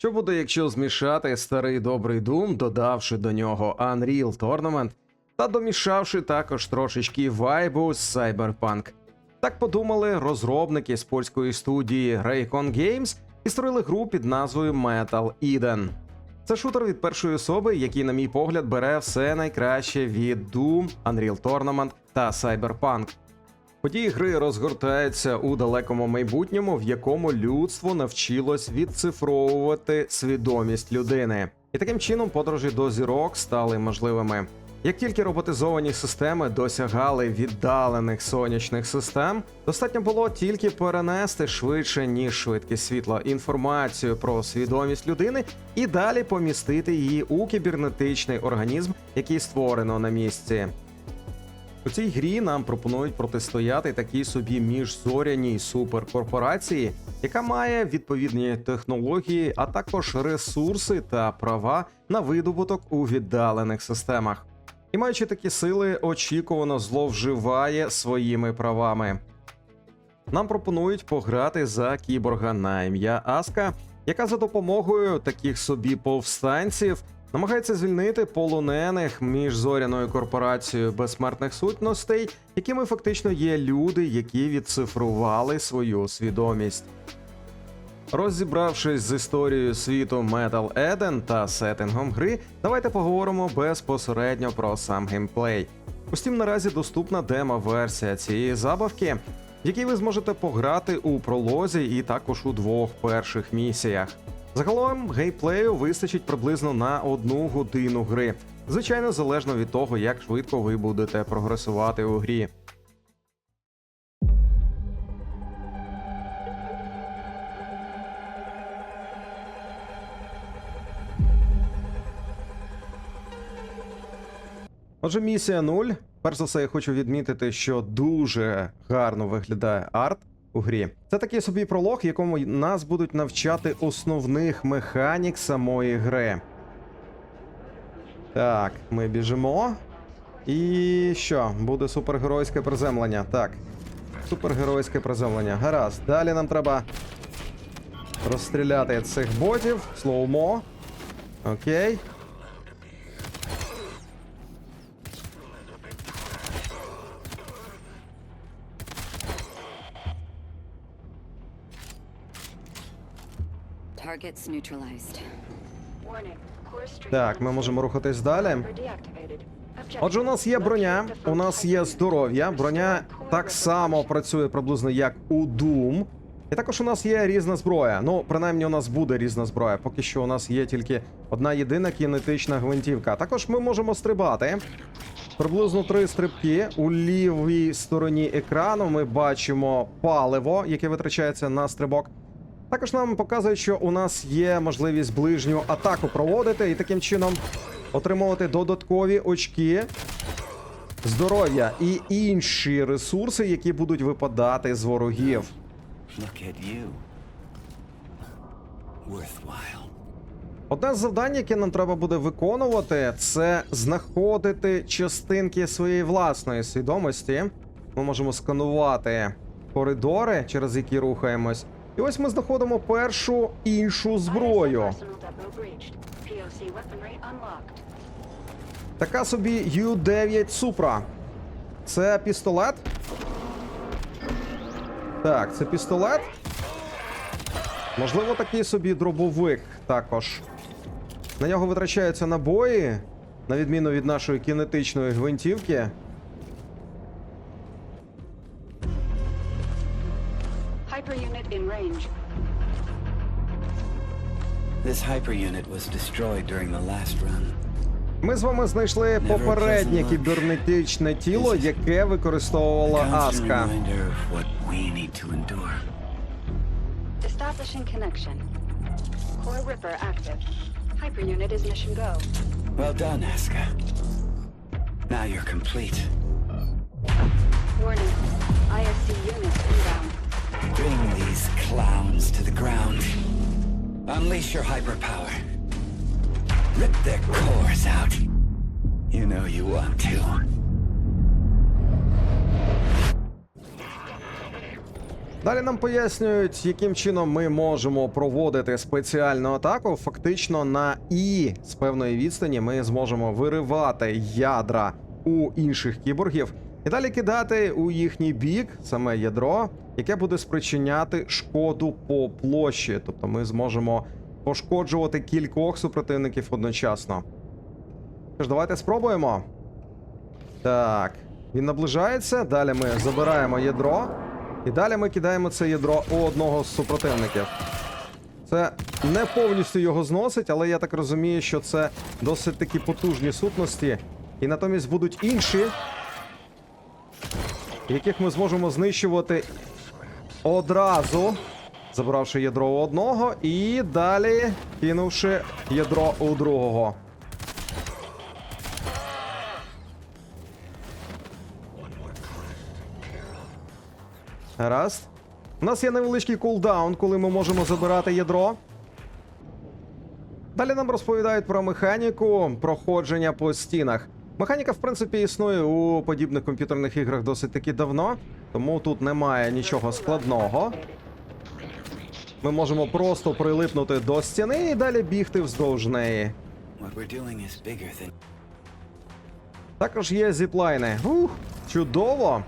Що буде, якщо змішати старий добрий Doom, додавши до нього Unreal Tournament та домішавши також трошечки вайбу з Cyberpunk? Так подумали розробники з польської студії Raycon Games і створили гру під назвою Metal Eden. Це шутер від першої особи, який, на мій погляд, бере все найкраще від Doom, Unreal Tournament та Cyberpunk. Події гри розгортаються у далекому майбутньому, в якому людство навчилось відцифровувати свідомість людини. І таким чином подорожі до зірок стали можливими. Як тільки роботизовані системи досягали віддалених сонячних систем, достатньо було тільки перенести швидше, ніж швидкість світла, інформацію про свідомість людини і далі помістити її у кібернетичний організм, який створено на місці. У цій грі нам пропонують протистояти такій собі міжзоряній суперкорпорації, яка має відповідні технології, а також ресурси та права на видобуток у віддалених системах. І маючи такі сили, очікувано зловживає своїми правами. Нам пропонують пограти за кіборга на ім'я Аска, яка за допомогою таких собі повстанців намагається звільнити полонених між зоряною корпорацією безсмертних сутностей, якими фактично є люди, які відцифрували свою свідомість. Розібравшись з історією світу Metal Eden та сеттингом гри, давайте поговоримо безпосередньо про сам геймплей. У Steam наразі доступна демо-версія цієї забавки, в якій ви зможете пограти у пролозі і також у двох перших місіях. Загалом геймплею вистачить приблизно на одну годину гри, звичайно, залежно від того, як швидко ви будете прогресувати у грі. Отже, місія 0. Перш за все, я хочу відмітити, що дуже гарно виглядає арт у грі. Це такий собі пролог, якому нас будуть навчати основних механік самої гри. Так, ми біжимо. І що? Буде супергеройське приземлення. Так. Супергеройське приземлення. Гаразд. Далі нам треба розстріляти цих ботів. Слоумо. Окей. Targets neutralized. Так, ми можемо рухатись далі. Отже, у нас є броня, у нас є здоров'я. Броня так само працює приблизно як у Doom. І також у нас є різна зброя. Ну, принаймні, у нас буде різна зброя. Поки що у нас є тільки одна єдина кінетична гвинтівка. Також ми можемо стрибати. Приблизно три стрибки. У лівій стороні екрану ми бачимо паливо, яке витрачається на стрибок. Також нам показують, що у нас є можливість ближню атаку проводити і таким чином отримувати додаткові очки здоров'я і інші ресурси, які будуть випадати з ворогів. Одне з завдань, яке нам треба буде виконувати, це знаходити частинки своєї власної свідомості. Ми можемо сканувати коридори, через які рухаємось. І ось ми знаходимо першу іншу зброю. Така собі U9 Supra. Це пістолет. Так, це пістолет. Можливо, такий собі дробовик також. На нього витрачаються набої, на відміну від нашої кінетичної гвинтівки. This hyper unit was destroyed during the last run. Ми з вами знайшли попереднє кібернетичне тіло, яке використовувала Constant Аска. reminder of what we need to endure. Establishing connection. Core Ripper active. Hyper unit is mission go. Well done, Aska. Now you're complete. Warning. ISC units inbound. Bring these clowns to the ground. Unleash your hyperpower. Rip their cores out. You know you want to. Далі нам пояснюють, яким чином ми можемо проводити спеціальну атаку. Фактично на і з певної відстані ми зможемо виривати ядра у інших кіборгів і далі кидати у їхній бік саме ядро, яке буде спричиняти шкоду по площі. Тобто ми зможемо пошкоджувати кількох супротивників одночасно. Тож, давайте спробуємо. Так, він наближається. Далі ми забираємо ядро. І далі ми кидаємо це ядро у одного з супротивників. Це не повністю його зносить, але я так розумію, що це досить такі потужні сутності. І натомість будуть інші, яких ми зможемо знищувати одразу, забравши ядро у одного, і далі кинувши ядро у другого. Гаразд. У нас є невеличкий кулдаун, коли ми можемо забирати ядро. Далі нам розповідають про механіку проходження по стінах. Механіка, в принципі, існує у подібних комп'ютерних іграх досить таки давно, тому тут немає нічого складного. Ми можемо просто прилипнути до стіни і далі бігти вздовж неї. Також є зіплайни. Ух, чудово!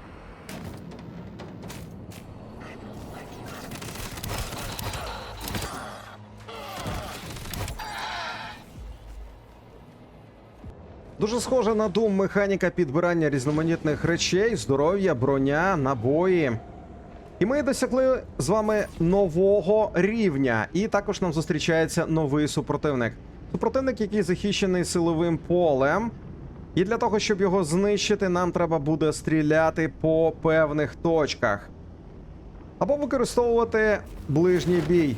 Дуже схоже на Doom механіка підбирання різноманітних речей, здоров'я, броня, набої. І ми досягли з вами нового рівня, і також нам зустрічається новий супротивник. Супротивник, який захищений силовим полем. І для того, щоб його знищити, нам треба буде стріляти по певних точках. Або використовувати ближній бій.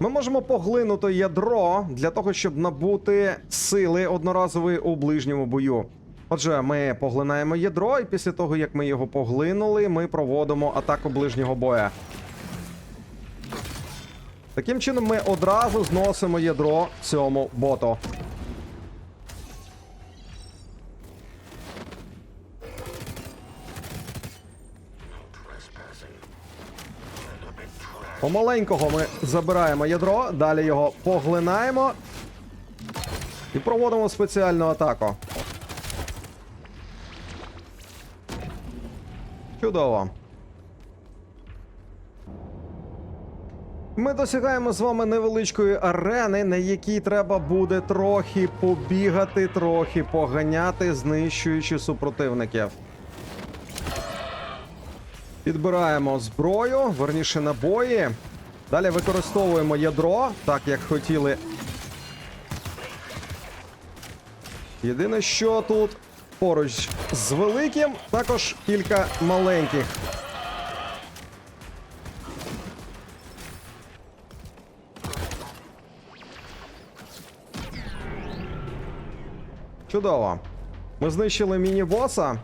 Ми можемо поглинути ядро для того, щоб набути сили одноразової у ближньому бою. Отже, ми поглинаємо ядро, і після того, як ми його поглинули, ми проводимо атаку ближнього боя. Таким чином, ми одразу зносимо ядро цьому боту. Помаленького ми забираємо ядро, далі його поглинаємо і проводимо спеціальну атаку. Чудово. Ми досягаємо з вами невеличкої арени, на якій треба буде трохи побігати, трохи поганяти, знищуючи супротивників. Підбираємо зброю, верніше набої. Далі використовуємо ядро, так як хотіли. Єдине, що тут поруч з великим, також кілька маленьких. Чудово. Ми знищили міні-боса.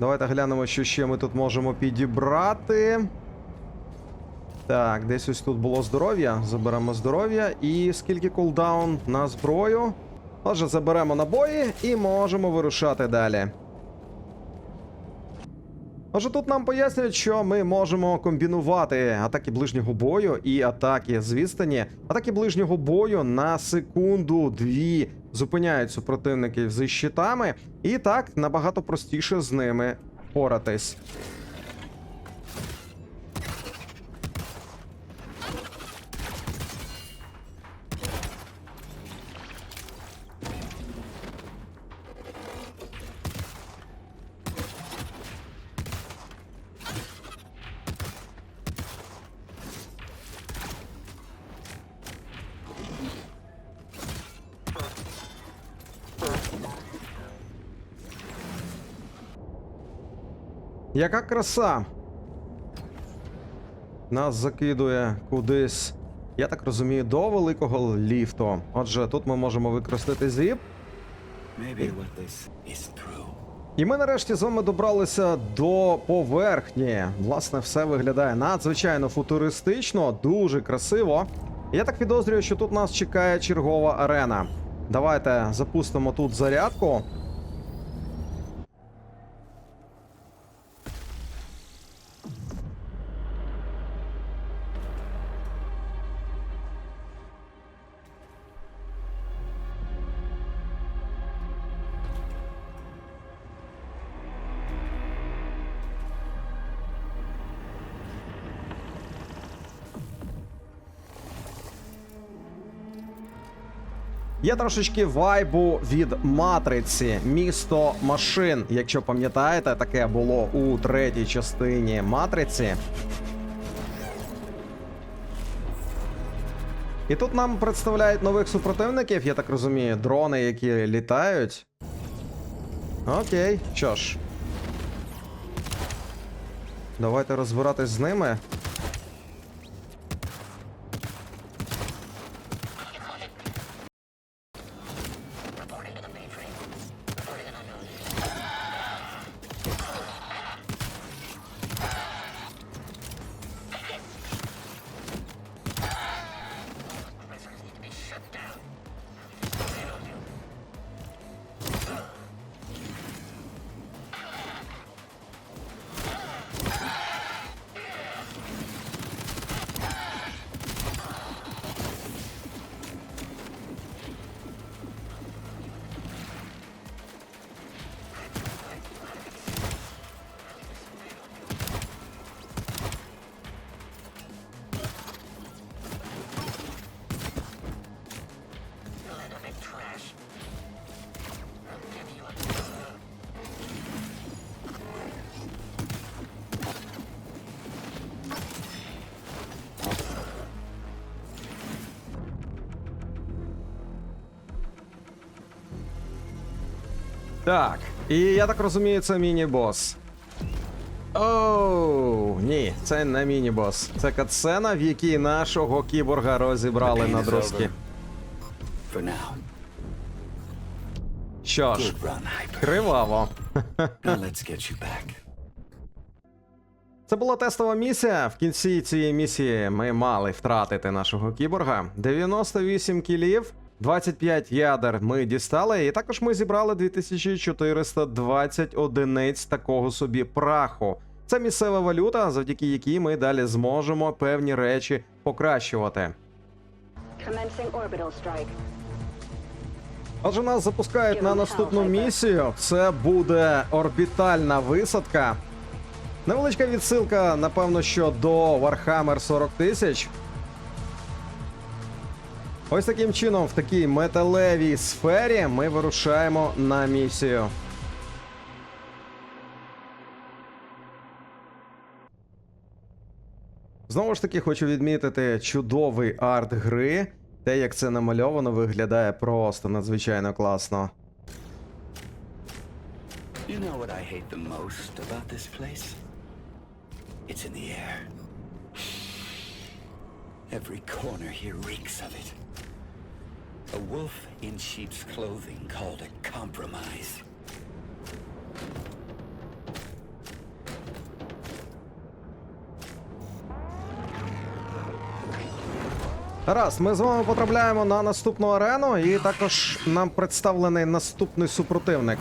Давайте глянемо, що ще ми тут можемо підібрати. Так, десь ось тут було здоров'я. Заберемо здоров'я. І скільки кулдаун на зброю. Отже, заберемо набої і можемо вирушати далі. Отже, тут нам пояснюють, що ми можемо комбінувати атаки ближнього бою і атаки з відстані. Атаки ближнього бою на секунду-дві зупиняють супротивників зі щитами, і так набагато простіше з ними поратись. Яка краса! Нас закидує кудись, я так розумію, до великого ліфту. Отже, тут ми можемо використати зіп. І ми нарешті з вами добралися до поверхні. Власне, все виглядає надзвичайно футуристично, дуже красиво. Я так підозрюю, що тут нас чекає чергова арена. Давайте запустимо тут зарядку. Є трошечки вайбу від матриці, місто машин. Якщо пам'ятаєте, таке було у третій частині матриці. І тут нам представляють нових супротивників, я так розумію, дрони, які літають. Окей, що ж. Давайте розбиратись з ними. Так, і я так розумію, це міні-бос. Оу, ні, це не міні-бос. Це катсцена, в якій нашого кіборга розібрали на друзки. Що ж, криваво. Це була тестова місія. В кінці цієї місії ми мали втратити нашого кіборга. 98 кілів, 25 ядер ми дістали, і також ми зібрали 2420 одиниць такого собі праху. Це місцева валюта, завдяки якій ми далі зможемо певні речі покращувати. Отже, нас запускають на наступну місію. Це буде орбітальна висадка. Невеличка відсилка, напевно, що до Warhammer 40 тисяч. Ось таким чином, в такій металевій сфері ми вирушаємо на місію. Знову ж таки, хочу відмітити чудовий арт гри. Те, як це намальовано, виглядає просто надзвичайно класно. You know what I hate the most about this place? It's in the air. Every corner here reeks of it. A wolf in sheep's clothing called a compromise. Раз, ми з вами потрапляємо на наступну арену, і також нам представлений наступний супротивник.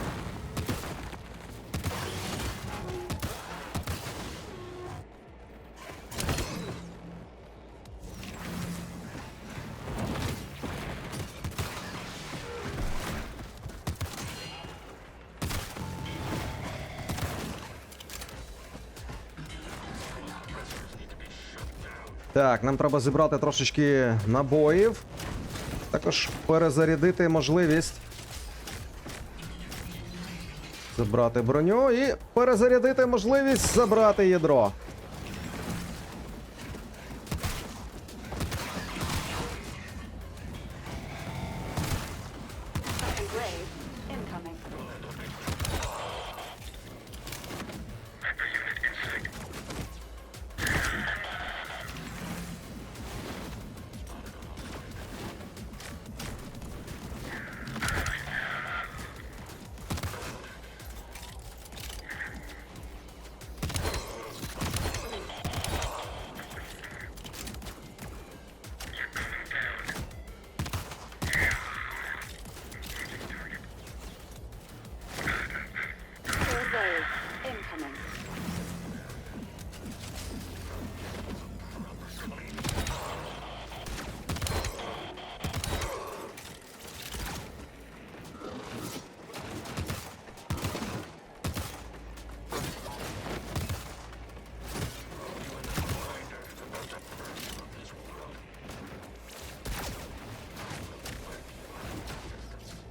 Так, нам треба зібрати трошечки набоїв. Також перезарядити можливість. Забрати броню і перезарядити можливість забрати ядро.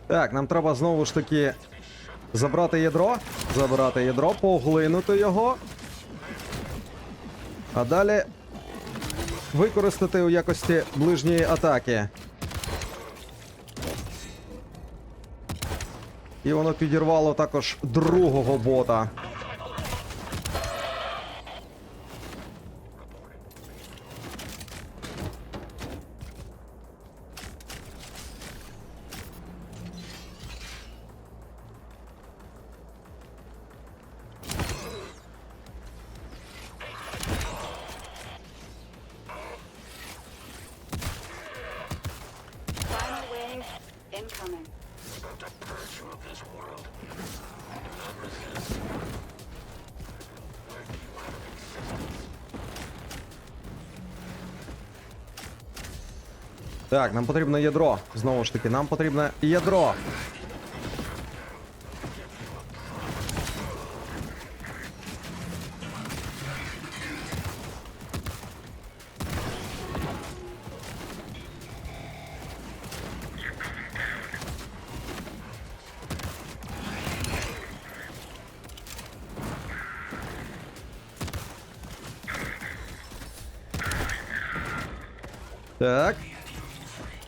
Так, нам треба знову ж таки забрати ядро, забрати ядро, поглинути його. А далі використати у якості ближньої атаки. І воно підірвало також другого бота. Wave incoming. Так, нам потрібно ядро. Знову ж таки, нам потрібно ядро.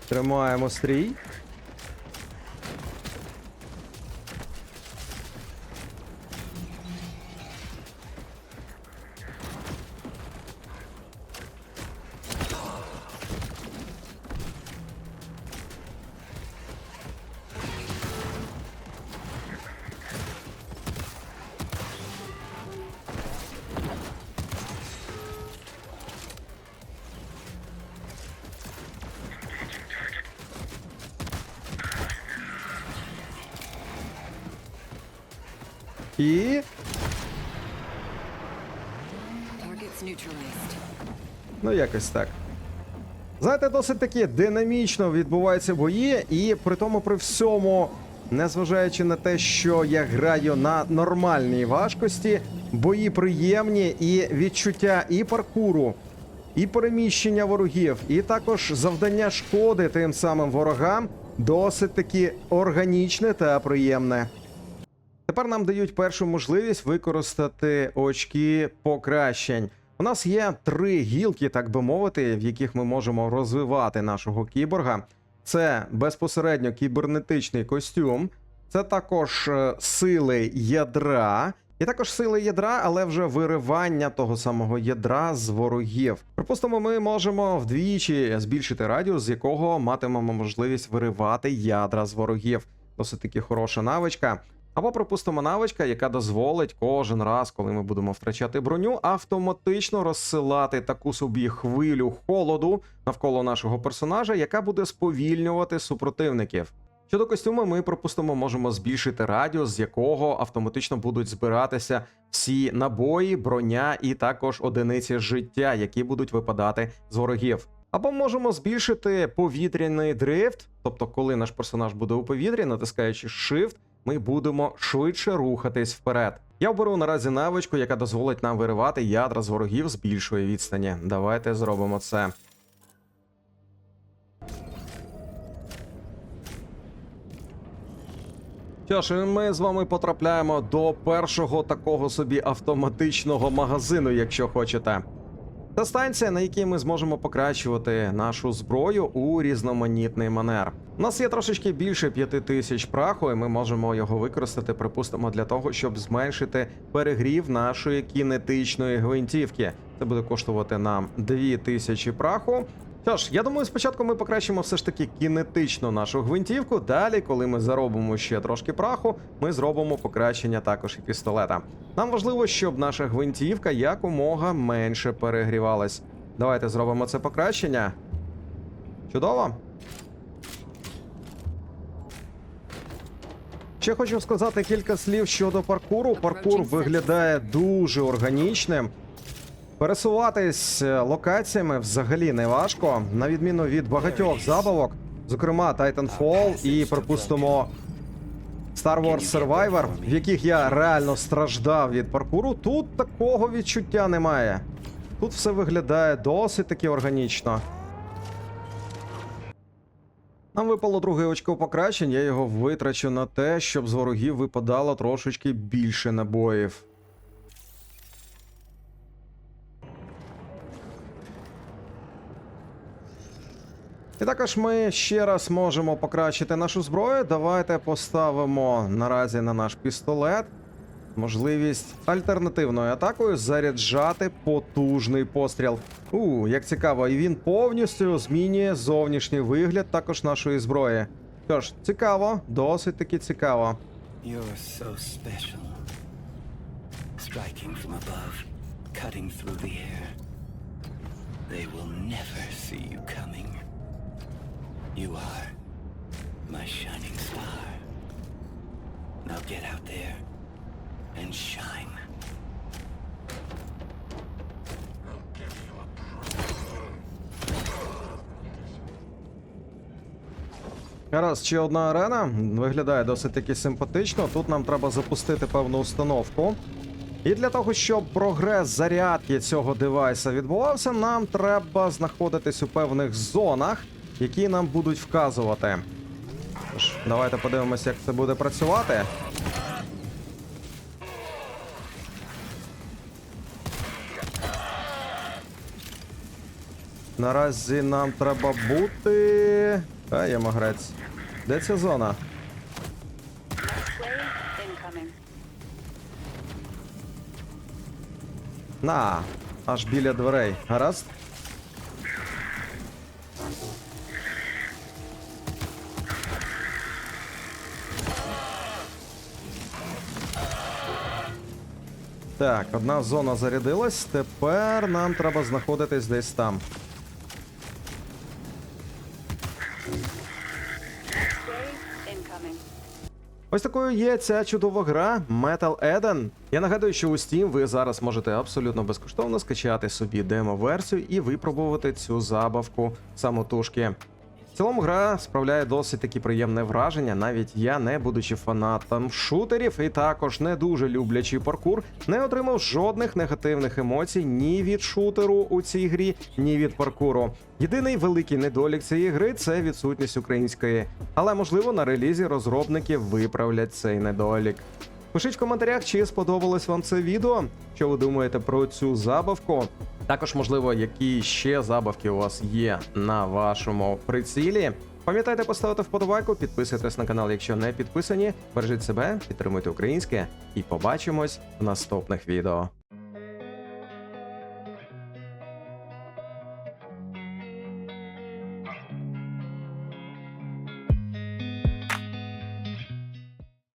Тримаємо стрій. Якось так. Знаєте, досить таки динамічно відбуваються бої, і при тому при всьому, незважаючи на те, що я граю на нормальній важкості, бої приємні і відчуття і паркуру, і переміщення ворогів, і також завдання шкоди тим самим ворогам досить таки органічне та приємне. Тепер нам дають першу можливість використати очки покращень. У нас є три гілки, так би мовити, в яких ми можемо розвивати нашого кіборга. Це безпосередньо кібернетичний костюм, це також е, сили ядра, і також сили ядра, але вже виривання того самого ядра з ворогів. Припустимо, ми можемо вдвічі збільшити радіус, з якого матимемо можливість виривати ядра з ворогів. Досить таки хороша навичка. Або припустимо навичка, яка дозволить кожен раз, коли ми будемо втрачати броню, автоматично розсилати таку собі хвилю холоду навколо нашого персонажа, яка буде сповільнювати супротивників. Щодо костюму, ми припустимо, можемо збільшити радіус, з якого автоматично будуть збиратися всі набої, броня і також одиниці життя, які будуть випадати з ворогів. Або можемо збільшити повітряний дрифт, тобто, коли наш персонаж буде у повітрі, натискаючи Shift, ми будемо швидше рухатись вперед. Я оберу наразі навичку, яка дозволить нам виривати ядра з ворогів з більшої відстані. Давайте зробимо це. Що ж, ми з вами потрапляємо до першого такого собі автоматичного магазину, якщо хочете. Це станція, на якій ми зможемо покращувати нашу зброю у різноманітний манер. У нас є трошечки більше 5 тисяч праху, і ми можемо його використати, припустимо, для того, щоб зменшити перегрів нашої кінетичної гвинтівки. Це буде коштувати нам 2 тисячі праху. Що ж, я думаю, спочатку ми покращимо все ж таки кінетично нашу гвинтівку. Далі, коли ми заробимо ще трошки праху, ми зробимо покращення також і пістолета. Нам важливо, щоб наша гвинтівка якомога менше перегрівалась. Давайте зробимо це покращення. Чудово. Ще хочу сказати кілька слів щодо паркуру. Паркур виглядає дуже органічним. Пересуватись е, локаціями взагалі не важко, на відміну від багатьох забавок, зокрема Titanfall і, припустимо, Star Wars Survivor, в яких я реально страждав від паркуру. Тут такого відчуття немає. Тут все виглядає досить таки органічно. Нам випало друге очко покращень, я його витрачу на те, щоб з ворогів випадало трошечки більше набоїв. І також ми ще раз можемо покращити нашу зброю. Давайте поставимо наразі на наш пістолет можливість альтернативною атакою заряджати потужний постріл. У, як цікаво, і він повністю змінює зовнішній вигляд також нашої зброї. Що ж, цікаво, досить таки цікаво. They will never see you coming. You are my shining star. Now get out there and shine. Раз, ще одна арена. Виглядає досить таки симпатично. Тут нам треба запустити певну установку. І для того, щоб прогрес зарядки цього девайса відбувався, нам треба знаходитись у певних зонах, які нам будуть вказувати. Тож, давайте подивимося, як це буде працювати. Наразі нам треба бути. А, є магрець. Де ця зона? На, аж біля дверей. Гаразд? Так, одна зона зарядилась. Тепер нам треба знаходитись десь там. Ось такою є ця чудова гра Metal Eden. Я нагадую, що у Steam ви зараз можете абсолютно безкоштовно скачати собі демо-версію і випробувати цю забавку самотужки. Цілому гра справляє досить таки приємне враження, навіть я, не будучи фанатом шутерів і також не дуже люблячи паркур, не отримав жодних негативних емоцій ні від шутеру у цій грі, ні від паркуру. Єдиний великий недолік цієї гри це відсутність української, але можливо на релізі розробники виправлять цей недолік. Пишіть в коментарях, чи сподобалось вам це відео, що ви думаєте про цю забавку. Також, можливо, які ще забавки у вас є на вашому прицілі. Пам'ятайте поставити вподобайку, підписуйтесь на канал, якщо не підписані. Бережіть себе, підтримуйте українське і побачимось в наступних відео.